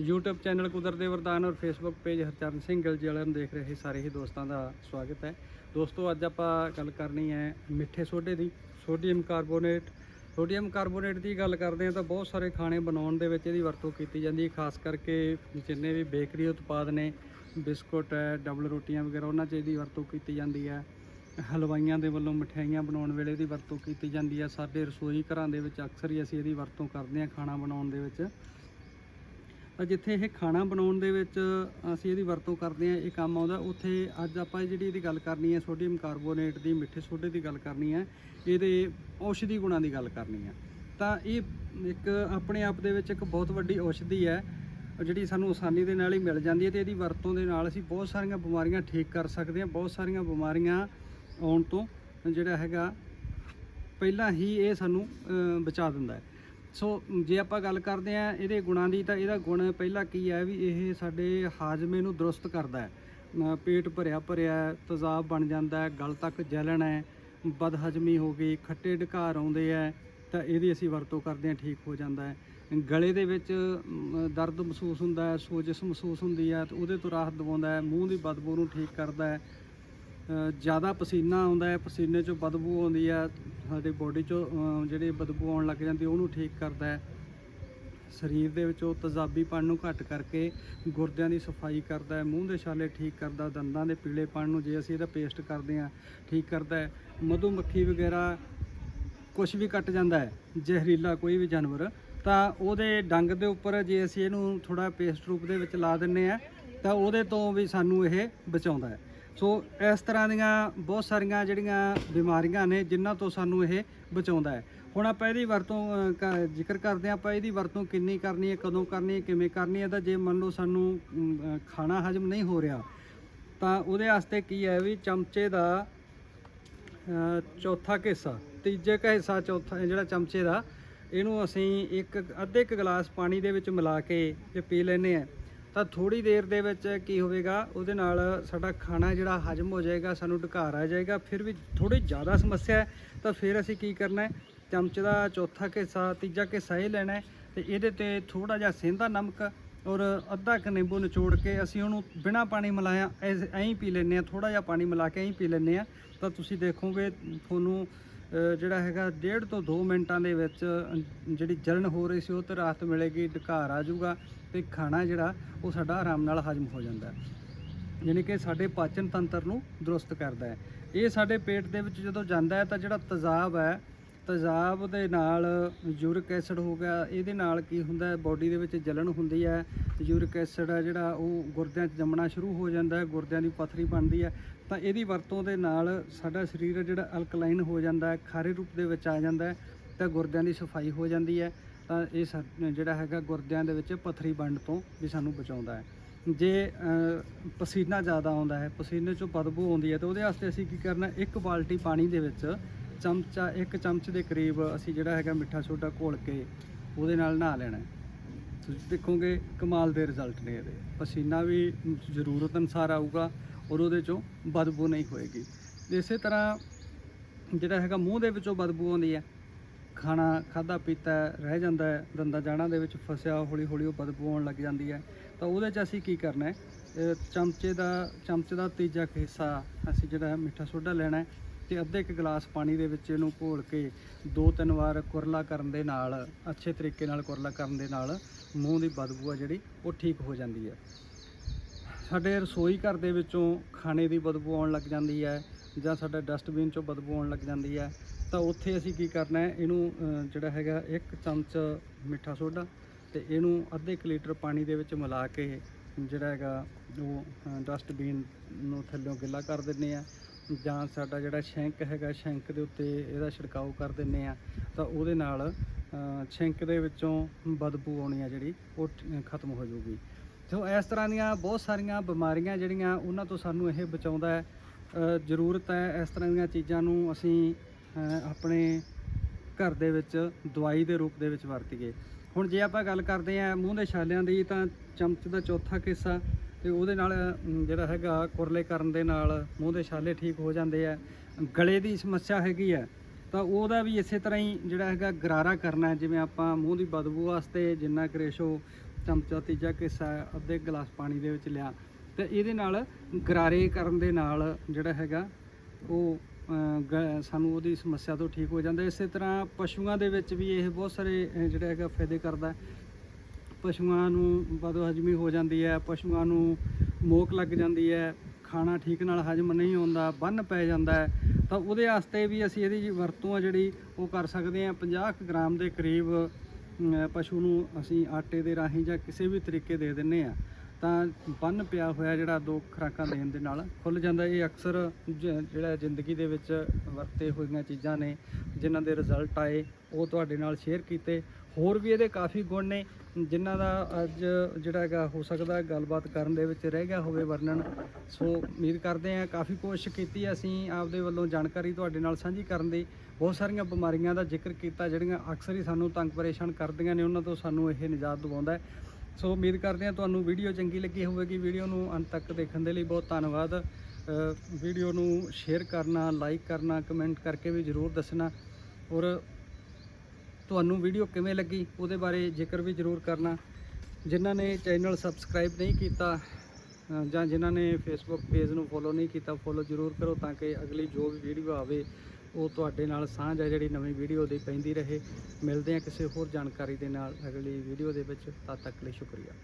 YouTube channel ਕੁਦਰਤ ਦੇ ਵਰਦਾਨ ਔਰ Facebook ਪੇਜ ਹਰਚਰਨ ਸਿੰਘ ਗਿੱਲ ਵਾਲਿਆਂ ਨੂੰ ਦੇਖ ਰਹੇ ਸਾਰੇ ਹੀ ਦੋਸਤਾਂ ਦਾ ਸਵਾਗਤ ਹੈ। ਦੋਸਤੋ, ਅੱਜ ਆਪਾਂ ਗੱਲ ਕਰਨੀ ਹੈ ਮਿੱਠੇ ਸੋਡੇ ਦੀ, ਸੋਡੀਅਮ ਕਾਰਬੋਨੇਟ। ਸੋਡੀਅਮ ਕਾਰਬੋਨੇਟ ਦੀ ਗੱਲ ਕਰਦੇ ਹਾਂ ਤਾਂ ਬਹੁਤ ਸਾਰੇ ਖਾਣੇ ਬਣਾਉਣ ਦੇ ਵਿੱਚ ਇਹਦੀ ਵਰਤੋਂ ਕੀਤੀ ਜਾਂਦੀ ਹੈ, ਖਾਸ ਕਰਕੇ ਜਿੰਨੇ ਵੀ ਬੇਕਰੀ ਉਤਪਾਦ ਨੇ, ਬਿਸਕੁਟ ਹੈ ਡਬਲ ਰੋਟੀਆਂ ਵਗੈਰਾ, ਉਹਨਾਂ 'ਚ ਇਹਦੀ ਵਰਤੋਂ ਕੀਤੀ ਜਾਂਦੀ ਹੈ। ਹਲਵਾਈਆਂ ਦੇ ਵੱਲੋਂ ਮਠਿਆਈਆਂ ਬਣਾਉਣ ਵੇਲੇ ਇਹਦੀ ਵਰਤੋਂ ਕੀਤੀ ਜਾਂਦੀ ਹੈ। ਸਾਡੇ ਰਸੋਈ ਘਰਾਂ ਦੇ ਵਿੱਚ ਅਕਸਰ ਹੀ ਅਸੀਂ ਇਹਦੀ ਵਰਤੋਂ ਕਰਦੇ ਹਾਂ ਖਾਣਾ ਬਣਾਉਣ ਦੇ ਵਿੱਚ। ਤਾਂ ਜਿੱਥੇ ਇਹ ਖਾਣਾ ਬਣਾਉਣ ਦੇ ਵਿੱਚ ਅਸੀਂ ਇਹਦੀ ਵਰਤੋਂ ਕਰਦੇ ਹਾਂ, ਇਹ ਕੰਮ ਆਉਂਦਾ। ਉੱਥੇ ਅੱਜ ਆਪਾਂ ਜਿਹੜੀ ਇਹਦੀ ਗੱਲ ਕਰਨੀ ਹੈ, ਸੋਡੀਅਮ ਕਾਰਬੋਨੇਟ ਦੀ, ਮਿੱਠੇ ਸੋਡੇ ਦੀ ਗੱਲ ਕਰਨੀ ਹੈ, ਇਹਦੇ ਔਸ਼ਧੀ ਗੁਣਾਂ ਦੀ ਗੱਲ ਕਰਨੀ ਹੈ। ਤਾਂ ਇਹ ਇੱਕ ਆਪਣੇ ਆਪ ਦੇ ਵਿੱਚ ਇੱਕ ਬਹੁਤ ਵੱਡੀ ਔਸ਼ਧੀ ਹੈ, ਜਿਹੜੀ ਸਾਨੂੰ ਆਸਾਨੀ ਦੇ ਨਾਲ ਹੀ ਮਿਲ ਜਾਂਦੀ ਹੈ ਤੇ ਇਹਦੀ ਵਰਤੋਂ ਦੇ ਨਾਲ ਅਸੀਂ ਬਹੁਤ ਸਾਰੀਆਂ ਬਿਮਾਰੀਆਂ ਠੀਕ ਕਰ ਸਕਦੇ ਹਾਂ। ਬਹੁਤ ਸਾਰੀਆਂ ਬਿਮਾਰੀਆਂ ਆਉਣ ਤੋਂ ਜਿਹੜਾ ਹੈਗਾ, ਪਹਿਲਾਂ ਹੀ ਇਹ ਸਾਨੂੰ ਬਚਾ ਦਿੰਦਾ ਹੈ। ਸੋ ਜੇ ਆਪਾਂ ਗੱਲ ਕਰਦੇ ਆ ਇਹਦੇ ਗੁਣਾਂ ਦੀ ਤਾਂ ਇਹਦਾ ਗੁਣ ਪਹਿਲਾ ਕੀ ਹੈ ਵੀ ਇਹ ਸਾਡੇ ਹਾਜ਼ਮੇ ਨੂੰ ਦਰੁਸਤ ਕਰਦਾ ਹੈ। ਪੇਟ ਭਰਿਆ ਭਰਿਆ ਤਜ਼ਾਬ ਬਣ ਜਾਂਦਾ ਹੈ, ਗਲ ਤੱਕ ਜਲਣ ਹੈ, ਬਦਹਜ਼ਮੀ ਹੋ ਗਈ, ਖੱਟੇ ਢਕਾਰ ਆਉਂਦੇ ਹੈ, ਤਾਂ ਇਹਦੀ ਅਸੀਂ ਵਰਤੋਂ ਕਰਦੇ ਹਾਂ, ਠੀਕ ਹੋ ਜਾਂਦਾ ਹੈ। ਗਲੇ ਦੇ ਵਿੱਚ ਦਰਦ ਮਹਿਸੂਸ ਹੁੰਦਾ ਹੈ, ਸੋਜਸ਼ ਮਹਿਸੂਸ ਹੁੰਦੀ ਹੈ, ਤੇ ਉਹਦੇ ਤੋਂ ਰਾਹਤ ਦਿਵਾਉਂਦਾ ਹੈ, ਮੂੰਹ ਦੀ ਬਦਬੂ ਨੂੰ ਠੀਕ ਕਰਦਾ ਹੈ ਜ਼ਿਆਦਾ ਪਸੀਨਾ ਆਉਂਦਾ ਹੈ, ਪਸੀਨੇ 'ਚੋਂ ਬਦਬੂ ਆਉਂਦੀ ਹੈ, ਸਾਡੇ ਬੋਡੀ 'ਚੋਂ ਜਿਹੜੀ ਬਦਬੂ ਆਉਣ ਲੱਗ ਜਾਂਦੀ, ਉਹਨੂੰ ਠੀਕ ਕਰਦਾ ਹੈ। ਸਰੀਰ ਦੇ ਵਿੱਚੋਂ ਤੇਜ਼ਾਬੀਪਣ ਨੂੰ ਘੱਟ ਕਰਕੇ ਗੁਰਦਿਆਂ ਦੀ ਸਫ਼ਾਈ ਕਰਦਾ ਹੈ, ਮੂੰਹ ਦੇ ਛਾਲੇ ਠੀਕ ਕਰਦਾ, ਦੰਦਾਂ ਦੇ ਪੀਲੇਪਣ ਨੂੰ ਜੇ ਅਸੀਂ ਇਹਦਾ ਪੇਸਟ ਕਰਦੇ ਹਾਂ, ਠੀਕ ਕਰਦਾ ਹੈ। ਮਧੂ ਮੱਖੀ ਵਗੈਰਾ ਕੁਝ ਵੀ ਕੱਟ ਜਾਂਦਾ ਹੈ, ਜ਼ਹਿਰੀਲਾ ਕੋਈ ਵੀ ਜਾਨਵਰ, ਤਾਂ ਉਹਦੇ ਡੰਗ ਦੇ ਉੱਪਰ ਜੇ ਅਸੀਂ ਇਹਨੂੰ ਥੋੜਾ ਪੇਸਟ ਰੂਪ ਦੇ ਵਿੱਚ ਲਾ ਦਿੰਨੇ ਆ ਤਾਂ ਉਹਦੇ ਤੋਂ ਵੀ ਸਾਨੂੰ ਇਹ ਬਚਾਉਂਦਾ ਹੈ। ਸੋ ਇਸ ਤਰ੍ਹਾਂ ਦੀਆਂ ਬਹੁਤ ਸਾਰੀਆਂ ਜਿਹੜੀਆਂ ਬਿਮਾਰੀਆਂ ਨੇ, ਜਿਨ੍ਹਾਂ ਤੋਂ ਸਾਨੂੰ ਇਹ ਬਚਾਉਂਦਾ ਹੈ। ਹੁਣ ਆਪਾਂ ਇਹਦੀ ਵਰਤੋਂ ਕ- ਜ਼ਿਕਰ ਕਰਦੇ ਹਾਂ, ਆਪਾਂ ਇਹਦੀ ਵਰਤੋਂ ਕਿੰਨੀ ਕਰਨੀ ਹੈ, ਕਦੋਂ ਕਰਨੀ ਹੈ, ਕਿਵੇਂ ਕਰਨੀ ਹੈ ਤਾਂ ਜੇ ਮੰਨ ਲਓ ਸਾਨੂੰ ਖਾਣਾ ਹਜਮ ਨਹੀਂ ਹੋ ਰਿਹਾ, ਤਾਂ ਉਹਦੇ ਵਾਸਤੇ ਕੀ ਹੈ ਵੀ ਚਮਚੇ ਦਾ ਚੌਥਾ ਕੁ ਹਿੱਸਾ ਤੀਜੇ ਕੁ ਹਿੱਸਾ ਚੌਥਾ ਜਿਹੜਾ ਚਮਚੇ ਦਾ, ਇਹਨੂੰ ਅਸੀਂ ਇੱਕ, ਅੱਧੇ ਕੁ ਗਲਾਸ ਪਾਣੀ ਦੇ ਵਿੱਚ ਮਿਲਾ ਕੇ ਜੇ ਪੀ ਲੈਨੇ ਆ ਤਾਂ ਥੋੜੀ ਦੇਰ ਦੇ ਵਿੱਚ ਕੀ ਹੋਵੇਗਾ, ਉਹਦੇ ਨਾਲ ਸਾਡਾ ਖਾਣਾ ਜਿਹੜਾ ਹਜਮ ਹੋ ਜਾਏਗਾ, ਸਾਨੂੰ ਢਕਾਰ ਆ ਜਾਏਗਾ, ਫਿਰ ਵੀ ਥੋੜੀ ਜ਼ਿਆਦਾ ਸਮੱਸਿਆ ਹੈ, ਤਾਂ ਫਿਰ ਅਸੀਂ ਕੀ ਕਰਨਾ ਹੈ, ਚਮਚ ਦਾ ਚੌਥਾ ਕੁ ਹਿੱਸਾ ਤੀਜਾ ਕੁ ਹਿੱਸਾ ਇਹ ਲੈਣਾ ਹੈ, ਤੇ ਇਹਦੇ ਤੇ ਥੋੜਾ ਜਿਹਾ ਸੇਂਦਾ ਨਮਕ ਔਰ ਅੱਧਾ ਕੁ ਨਿੰਬੂ ਨਿਚੋੜ ਕੇ ਅਸੀਂ ਉਹਨੂੰ ਬਿਨਾ ਪਾਣੀ ਮਿਲਾਇਆ ਐਸ- ਐਂ ਹੀ ਪੀ ਲੈਂਦੇ ਆ ਥੋੜਾ ਜਿਹਾ ਪਾਣੀ ਮਿਲਾ ਕੇ ਐਂ ਹੀ ਪੀ ਲੈਂਦੇ ਆ ਤਾਂ ਤੁਸੀਂ ਦੇਖੋਗੇ ਤੁਹਾਨੂੰ ਜਿਹੜਾ ਹੈਗਾ ਡੇਢ ਤੋਂ 2 ਮਿੰਟਾਂ ਦੇ ਵਿੱਚ ਜਿਹੜੀ ਜਲਣ ਹੋ ਰਹੀ ਸੀ ਉਹ ਤੇ ਰਾਹਤ ਮਿਲੇਗੀ ਢਕਾਰ ਆ ਜਾਊਗਾ ਤੇ ਖਾਣਾ ਜਿਹੜਾ ਉਹ ਸਾਡਾ ਆਰਾਮ ਨਾਲ ਹਜਮ ਹੋ ਜਾਂਦਾ ਹੈ। ਯਾਨੀ ਕਿ ਸਾਡੇ ਪਾਚਨ ਤੰਤਰ ਨੂੰ ਦਰੁਸਤ ਕਰਦਾ ਹੈ। ਇਹ ਸਾਡੇ ਪੇਟ ਦੇ ਵਿੱਚ ਜਦੋਂ ਜਾਂਦਾ ਹੈ ਤਾਂ ਜਿਹੜਾ ਤਜ਼ਾਬ ਹੈ ਤੇਜ਼ਾਬ ਦੇ ਨਾਲ ਯੂਰਿਕ ਐਸਿਡ ਹੋ ਗਿਆ। ਇਹਦੇ ਨਾਲ ਕੀ ਹੁੰਦਾ ਹੈ? ਬਾਡੀ ਦੇ ਵਿੱਚ ਜਲਣ ਹੁੰਦੀ ਹੈ। ਯੂਰਿਕ ਐਸਿਡ ਹੈ ਜਿਹੜਾ, ਉਹ ਗੁਰਦਿਆਂ 'ਚ ਜੰਮਣਾ ਸ਼ੁਰੂ ਹੋ ਜਾਂਦਾ ਹੈ। ਗੁਰਦਿਆਂ ਦੀ ਪਥਰੀ ਬਣਦੀ ਹੈ। ਤਾਂ ਇਹਦੀ ਵਰਤੋਂ ਦੇ ਨਾਲ ਸਾਡਾ ਸਰੀਰ ਜਿਹੜਾ ਅਲਕਲਾਈਨ ਹੋ ਜਾਂਦਾ ਹੈ, ਖਾਰੇ ਰੂਪ ਦੇ ਵਿੱਚ ਆ ਜਾਂਦਾ ਹੈ। ਤਾਂ ਗੁਰਦਿਆਂ ਦੀ ਸਫ਼ਾਈ ਹੋ ਜਾਂਦੀ ਹੈ। ਤਾਂ ਇਹ ਸਾ- ਜਿਹੜਾ ਹੈਗਾ ਗੁਰਦਿਆਂ ਦੇ ਵਿੱਚ ਪਥਰੀ ਬਣਨ ਤੋਂ ਵੀ ਸਾਨੂੰ ਬਚਾਉਂਦਾ ਹੈ। ਜੇ ਪਸੀਨਾ ਜ਼ਿਆਦਾ ਆਉਂਦਾ ਹੈ, ਪਸੀਨੇ 'ਚੋਂ ਬਦਬੂ ਆਉਂਦੀ ਹੈ, ਤਾਂ ਉਹਦੇ ਵਾਸਤੇ ਅਸੀਂ ਕੀ ਕਰਨਾ ਇੱਕ ਬਾਲਟੀ ਪਾਣੀ ਦੇ ਵਿੱਚ ਚਮਚਾ, ਇੱਕ ਚਮਚ ਦੇ ਕਰੀਬ ਅਸੀਂ ਜਿਹੜਾ ਹੈਗਾ ਮਿੱਠਾ ਸੋਡਾ ਘੋਲ ਕੇ ਉਹਦੇ ਨਾਲ ਨਹਾ ਲੈਣਾ ਤੁਸੀਂ ਦੇਖੋਗੇ ਕਮਾਲ ਦੇ ਰਿਜ਼ਲਟ ਨੇ ਇਹਦੇ। ਪਸੀਨਾ ਵੀ ਜ਼ਰੂਰਤ ਅਨੁਸਾਰ ਆਊਗਾ ਔਰ ਉਹਦੇ 'ਚੋਂ ਬਦਬੂ ਨਹੀਂ ਹੋਏਗੀ। ਇਸੇ ਤਰ੍ਹਾਂ ਜਿਹੜਾ ਹੈਗਾ ਮੂੰਹ ਦੇ ਵਿੱਚੋਂ ਬਦਬੂ ਆਉਂਦੀ ਹੈ। ਖਾਣਾ ਖਾਦਾ ਪੀਤਾ ਰਹਿ ਜਾਂਦਾ ਹੈ, ਦੰਦਾਂ ਜਾੜਾਂ ਦੇ ਵਿੱਚ ਫਸਿਆ ਹੌਲੀ ਹੌਲੀ ਉਹ ਬਦਬੂ ਆਉਣ ਲੱਗ ਜਾਂਦੀ ਹੈ। ਤਾਂ ਉਹਦੇ 'ਚ ਅਸੀਂ ਕੀ ਕਰਨਾ ਹੈ? ਚਮਚੇ ਦਾ ਚਮਚੇ ਦਾ ਤੀਜਾ ਹਿੱਸਾ ਅਸੀਂ ਜਿਹੜਾ ਮਿੱਠਾ ਸੋਡਾ ਲੈਣਾ ਹੈ। ਤੇ ਅੱਧੇ ਇੱਕ ਗਲਾਸ ਪਾਣੀ ਦੇ ਵਿੱਚ ਇਹਨੂੰ ਘੋਲ ਕੇ ਦੋ ਤਿੰਨ ਵਾਰ ਕੁਰਲਾ ਕਰਨ ਦੇ ਨਾਲ, ਅੱਛੇ ਤਰੀਕੇ ਨਾਲ ਕੁਰਲਾ ਕਰਨ ਦੇ ਨਾਲ ਮੂੰਹ ਦੀ ਬਦਬੂ ਆ ਜਿਹੜੀ, ਉਹ ਠੀਕ ਹੋ ਜਾਂਦੀ ਹੈ। ਸਾਡੇ ਰਸੋਈ ਘਰ ਦੇ ਵਿੱਚੋਂ ਖਾਣੇ ਦੀ ਬਦਬੂ ਆਉਣ ਲੱਗ ਜਾਂਦੀ ਹੈ ਜਾਂ ਸਾਡਾ ਡਸਟਬਿਨ ਚੋਂ ਬਦਬੂ ਆਉਣ ਲੱਗ ਜਾਂਦੀ ਹੈ, ਤਾਂ ਉੱਥੇ ਅਸੀਂ ਕੀ ਕਰਨਾ ਹੈ, ਇਹਨੂੰ ਜਿਹੜਾ ਹੈਗਾ ਇੱਕ ਚਮਚ ਮਿੱਠਾ ਸੋਡਾ ਤੇ ਇਹਨੂੰ ਅੱਧੇ ਕੁ ਲੀਟਰ ਪਾਣੀ ਦੇ ਵਿੱਚ ਮਿਲਾ ਕੇ ਜਿਹੜਾ ਹੈਗਾ ਉਹ ਡਸਟਬਿਨ ਨੂੰ ਥੱਲਿਓਂ ਗਿੱਲਾ ਕਰ ਦਿੰਨੇ ਆ ਜਾਂ ਸਾਡਾ ਜਿਹੜਾ ਸ਼ੈਂਕ ਹੈਗਾ, ਸ਼ੈਂਕ ਦੇ ਉੱਤੇ ਇਹਦਾ ਛਿੜਕਾਓ ਕਰ ਦਿੰਨੇ ਆ ਤਾਂ ਉਹਦੇ ਨਾਲ ਛਿੰਕ ਦੇ ਵਿੱਚੋਂ ਬਦਬੂ ਆਉਣੀ ਆ ਜਿਹੜੀ, ਉਹ ਖਤਮ ਹੋ ਜਾਊਗੀ। ਸੋ ਇਸ ਤਰ੍ਹਾਂ ਦੀਆਂ ਬਹੁਤ ਸਾਰੀਆਂ ਬਿਮਾਰੀਆਂ ਜਿਹੜੀਆਂ, ਉਹਨਾਂ ਤੋਂ ਸਾਨੂੰ ਇਹ ਬਚਾਉਂਦਾ ਹੈ ਜ਼ਰੂਰਤ ਹੈ, ਇਸ ਤਰ੍ਹਾਂ ਦੀਆਂ ਚੀਜ਼ਾਂ ਨੂੰ ਅਸੀਂ ਆਪਣੇ ਘਰ ਦੇ ਵਿੱਚ ਦਵਾਈ ਦੇ ਰੂਪ ਦੇ ਵਿੱਚ ਵਰਤੀਏ। ਹੁਣ ਜੇ ਆਪਾਂ ਗੱਲ ਕਰਦੇ ਹਾਂ ਮੂੰਹ ਦੇ ਛਾਲਿਆਂ ਦੀ, ਤਾਂ ਚਮਚ ਦਾ ਚੌਥਾ ਕਿੱਸਾ ਤੇ ਉਹਦੇ ਨਾਲ ਜਿਹੜਾ ਹੈਗਾ ਕੁਰਲੇ ਕਰਨ ਦੇ ਨਾਲ ਮੂੰਹ ਦੇ ਛਾਲੇ ਠੀਕ ਹੋ ਜਾਂਦੇ ਆ ਗਲੇ ਦੀ ਸਮੱਸਿਆ ਹੈਗੀ ਹੈ ਤਾਂ ਉਹਦਾ ਵੀ ਇਸੇ ਤਰ੍ਹਾਂ ਹੀ ਜਿਹੜਾ ਹੈਗਾ ਗਰਾਰਾ ਕਰਨਾ ਜਿਵੇਂ ਆਪਾਂ ਮੂੰਹ ਦੀ ਬਦਬੂ ਵਾਸਤੇ ਜਿੰਨਾ ਕੁ ਚਮਚਾ ਤੀਜਾ ਕਿੱਸਾ ਅੱਧੇ ਗਲਾਸ ਪਾਣੀ ਦੇ ਵਿੱਚ ਲਿਆ ਤੇ ਇਹਦੇ ਨਾਲ ਗਰਾਰੇ ਕਰਨ ਦੇ ਨਾਲ ਜਿਹੜਾ ਹੈਗਾ ਉਹ ਅਹ, ਸਾਨੂੰ ਉਹਦੀ ਸਮੱਸਿਆ ਤੋਂ ਠੀਕ ਹੋ ਜਾਂਦਾ। ਇਸੇ ਤਰ੍ਹਾਂ ਪਸ਼ੂਆਂ ਦੇ ਵਿੱਚ ਵੀ ਇਹ ਬਹੁਤ ਸਾਰੇ ਜਿਹੜਾ ਹੈਗਾ ਫਾਇਦੇ ਕਰਦਾ। ਪਸ਼ੂਆਂ ਨੂੰ ਬਦੋ ਹਜਮੀ ਹੋ ਜਾਂਦੀ ਹੈ, ਪਸ਼ੂਆਂ ਨੂੰ ਮੋਕ ਲੱਗ ਜਾਂਦੀ ਹੈ, ਖਾਣਾ ਠੀਕ ਨਾਲ ਹਜਮ ਨਹੀਂ ਹੁੰਦਾ, ਬੰਨ ਪੈ ਜਾਂਦਾ ਹੈ, ਤਾਂ ਉਹਦੇ ਵਾਸਤੇ ਵੀ ਅਸੀਂ ਇਹਦੀ ਵਰਤੋਂ ਆ ਜਿਹੜੀ ਉਹ ਕਰ ਸਕਦੇ ਹਾਂ। 50 ਕੁ ਗ੍ਰਾਮ ਦੇ ਕਰੀਬ ਪਸ਼ੂ ਨੂੰ ਅਸੀਂ ਆਟੇ ਦੇ ਰਾਹੀਂ ਜਾਂ ਕਿਸੇ ਵੀ ਤਰੀਕੇ ਦੇ ਦਿੰਨੇ ਆ ਤਾਂ ਬੰਨ ਪਿਆ ਹੋਇਆ ਜਿਹੜਾ ਦੋ ਖੁਰਾਕਾਂ ਦੇਣ ਦੇ ਨਾਲ। ਖੁੱਲ ਜਾਂਦਾ, ਇਹ ਅਕਸਰ ਜ- ਜਿਹੜਾ ਜ਼ਿੰਦਗੀ ਦੇ ਵਿੱਚ ਵਰਤੇ ਹੋਈਆਂ ਚੀਜ਼ਾਂ ਨੇ, ਜਿਨ੍ਹਾਂ ਦੇ ਰਿਜ਼ਲਟ ਆਏ, ਉਹ ਤੁਹਾਡੇ ਨਾਲ ਸ਼ੇਅਰ ਕੀਤੇ। ਹੋਰ ਵੀ ਇਹਦੇ ਕਾਫੀ ਗੁਣ ਨੇ, ਜਿਨ੍ਹਾਂ ਦਾ ਅੱਜ ਜਿਹੜਾ ਹੈਗਾ, ਹੋ ਸਕਦਾ ਗੱਲਬਾਤ ਕਰਨ ਦੇ ਵਿੱਚ ਰਹਿ ਗਿਆ ਹੋਵੇ ਵਰਣਨ। ਸੋ ਉਮੀਦ ਕਰਦੇ ਹਾਂ ਕਾਫੀ ਕੋਸ਼ਿਸ਼ ਕੀਤੀ ਅਸੀਂ ਆਪਦੇ ਵੱਲੋਂ ਜਾਣਕਾਰੀ ਤੁਹਾਡੇ ਨਾਲ ਸਾਂਝੀ ਕਰਨ ਦੀ। ਬਹੁਤ ਸਾਰੀਆਂ ਬਿਮਾਰੀਆਂ ਦਾ ਜ਼ਿਕਰ ਕੀਤਾ, ਜਿਹੜੀਆਂ ਅਕਸਰ ਹੀ ਸਾਨੂੰ ਤੰਗ ਪਰੇਸ਼ਾਨ ਕਰਦੀਆਂ ਨੇ, ਉਹਨਾਂ ਤੋਂ ਸਾਨੂੰ ਇਹ ਨਿਜਾਤ ਦਿਵਾਉਂਦਾ ਹੈ। ਸੋ ਉਮੀਦ ਕਰਦੇ ਹਾਂ ਤੁਹਾਨੂੰ ਵੀਡੀਓ ਚੰਗੀ ਲੱਗੀ ਹੋਵੇਗੀ। ਵੀਡੀਓ ਨੂੰ ਅੰਤ ਤੱਕ ਦੇਖਣ ਦੇ ਲਈ ਬਹੁਤ ਧੰਨਵਾਦ। ਵੀਡੀਓ ਨੂੰ ਸ਼ੇਅਰ ਕਰਨਾ, ਲਾਈਕ ਕਰਨਾ, ਕਮੈਂਟ ਕਰਕੇ ਵੀ ਜ਼ਰੂਰ ਦੱਸਣਾ। ਔਰ ਤੁਹਾਨੂੰ ਵੀਡੀਓ ਕਿਵੇਂ ਲੱਗੀ ਉਹਦੇ ਬਾਰੇ ਜ਼ਿਕਰ ਵੀ ਜ਼ਰੂਰ ਕਰਨਾ। ਜਿਨ੍ਹਾਂ ਨੇ ਚੈਨਲ ਸਬਸਕ੍ਰਾਈਬ ਨਹੀਂ ਕੀਤਾ ਜਾਂ ਜਿਨ੍ਹਾਂ ਨੇ ਫੇਸਬੁੱਕ ਪੇਜ ਨੂੰ ਫੋਲੋ ਨਹੀਂ ਕੀਤਾ ਫੋਲੋ ਜ਼ਰੂਰ ਕਰੋ ਤਾਂ ਕਿ ਅਗਲੀ ਜੋ ਵੀ ਵੀਡੀਓ ਆਵੇ ਉਹ ਤੁਹਾਡੇ ਨਾਲ ਸਾਂਝ ਹੈ ਜਿਹੜੀ ਨਵੀਂ ਵੀਡੀਓ ਦੀ ਪੈਂਦੀ ਰਹੇ। ਮਿਲਦੇ ਹਾਂ ਕਿਸੇ ਹੋਰ ਜਾਣਕਾਰੀ ਦੇ ਨਾਲ ਅਗਲੀ ਵੀਡੀਓ ਦੇ ਵਿੱਚ। ਤਦ ਤੱਕ ਲਈ ਸ਼ੁਕਰੀਆ।